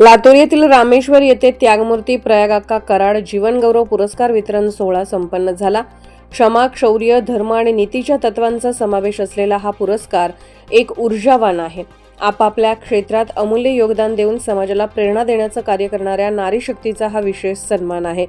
लातूर येथील रामेश्वर येथे त्यागमूर्ती प्रयागाका कराड जीवनगौरव पुरस्कार वितरण सोहळा संपन्न झाला. क्षमा शौर्य धर्म आणि नीतीच्या तत्वांचा समावेश असलेला हा पुरस्कार एक ऊर्जावान आहे. आपापल्या क्षेत्रात अमूल्य योगदान देऊन समाजाला प्रेरणा देण्याचं कार्य करणाऱ्या नारी शक्तीचा हा विशेष सन्मान आहे.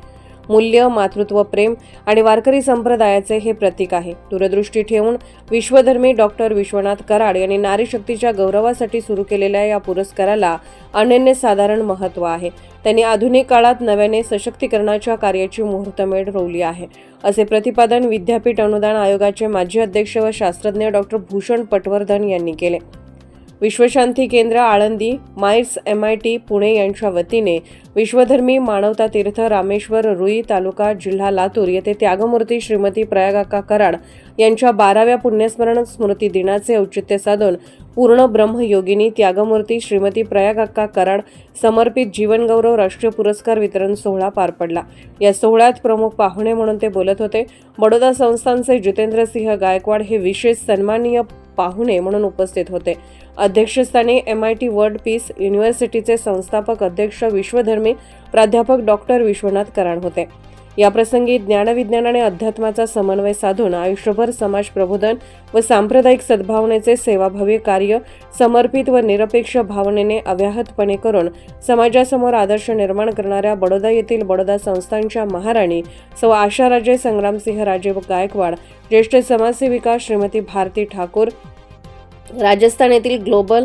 मूल्य मातृत्व प्रेम आणि वारकरी संप्रदायाचे हे प्रतीक आहे. दूरदृष्टी ठेवून विश्वधर्मी डॉक्टर विश्वनाथ कराड यांनी नारी शक्तीच्या गौरवासाठी सुरू केलेल्या या पुरस्काराला अनन्यसाधारण महत्त्व आहे. त्यांनी आधुनिक काळात नव्याने सशक्तीकरणाच्या कार्याची मुहूर्तमेढ रोवली आहे. असे प्रतिपादन विद्यापीठ अनुदान आयोगाचे माजी अध्यक्ष व शास्त्रज्ञ डॉक्टर भूषण पटवर्धन यांनी केले. विश्वशांती केंद्र Alandi माइर्स M I T Pune यांच्या वतीने विश्वधर्मी मानवता तीर्थ रामेश्वर रुई तालुका जिल्हा लातूर येथे त्यागमूर्ती श्रीमती प्रयागाका कराड यांच्या बाराव्या पुण्यस्मरण स्मृती दिनाचे औचित्य साधून पूर्ण ब्रह्मयोगिनी त्यागमूर्ती श्रीमती प्रयागाक्का कराड समर्पित जीवनगौरव राष्ट्रीय पुरस्कार वितरण सोहळा पार पडला. या सोहळ्यात प्रमुख पाहुणे म्हणून ते बोलत होते. बडोदा संस्थानचे जितेंद्रसिंह गायकवाड हे विशेष सन्माननीय पाहुणे म्हणून उपस्थित होते. अध्यक्षस्थानी M I T world peace युनिव्हर्सिटीचे संस्थापक अध्यक्ष विश्वधर्मी प्राध्यापक डॉक्टर विश्वनाथ कराड होते. याप्रसंगी ज्ञानविज्ञान आणि अध्यात्माचा समन्वय साधून आयुष्यभर समाज प्रबोधन व सांप्रदायिक सद्भावनेचे सेवाभावी कार्य समर्पित व निरपेक्ष भावनेने अव्याहतपणे करून समाजासमोर आदर्श निर्माण करणाऱ्या बडोदा येथील बडोदा संस्थांच्या महाराणी सौ आशाराजे संग्रामसिंह राजे गायकवाड ज्येष्ठ समाजसेविका श्रीमती भारती ठाकूर राजस्थान येथील global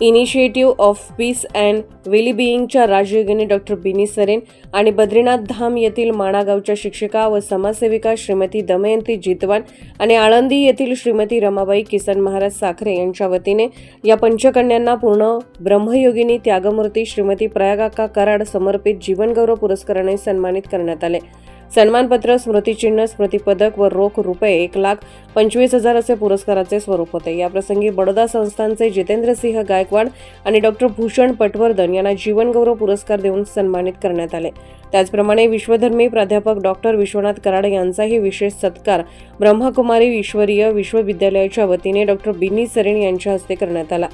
initiative of peace and वेलबिईंगच्या राजयोगिनी डॉक्टर बिनी सरेन आणि बद्रीनाथ धाम येथील माणागावच्या शिक्षिका व समाजसेविका श्रीमती दमयंती जितवान आणि आळंदी येथील श्रीमती रमाबाई किसन महाराज साखरे यांच्या वतीने या पंचकन्यांना पूर्ण ब्रह्मयोगिनी त्यागमूर्ती श्रीमती प्रयागाका कराड समर्पित जीवनगौरव पुरस्काराने सन्मानित करण्यात आले. सन्मानपत्र स्मृतिचिन्ह स्मृतिपदक व रोख रुपये एक लाख पंचवीस हजार असे पुरस्काराचे स्वरूप होते. याप्रसंगी बडोदा संस्थानचे जितेंद्रसिंह गायकवाड आणि डॉक्टर भूषण पटवर्धन यांना जीवनगौरव पुरस्कार देऊन सन्मानित करण्यात आले. त्याचप्रमाणे विश्वधर्मी प्राध्यापक डॉक्टर विश्वनाथ कराड यांचाही विशेष सत्कार ब्रह्मकुमारी ईश्वरीय विश्वविद्यालयाच्या वतीने डॉक्टर बिनी सरेन यांच्या हस्ते करण्यात आला.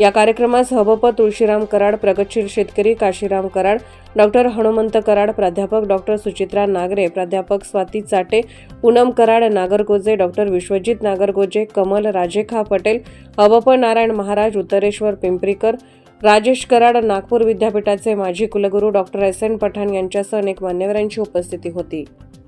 या कार्यक्रमास हबप तुळशीराम कराड प्रगतशील शेतकरी काशीराम कराड डॉक्टर हनुमंत कराड प्राध्यापक डॉक्टर सुचित्रा नागरे प्राध्यापक स्वाती चाटे पूनम कराड नागरगोजे डॉक्टर विश्वजित नागरगोजे कमल राजेखा पटेल हबप नारायण महाराज उत्तरेश्वर पिंपरीकर राजेश कराड नागपूर विद्यापीठाचे माजी कुलगुरू डॉक्टर एस एन पठाण यांच्यासह अनेक मान्यवरांची उपस्थिती होती.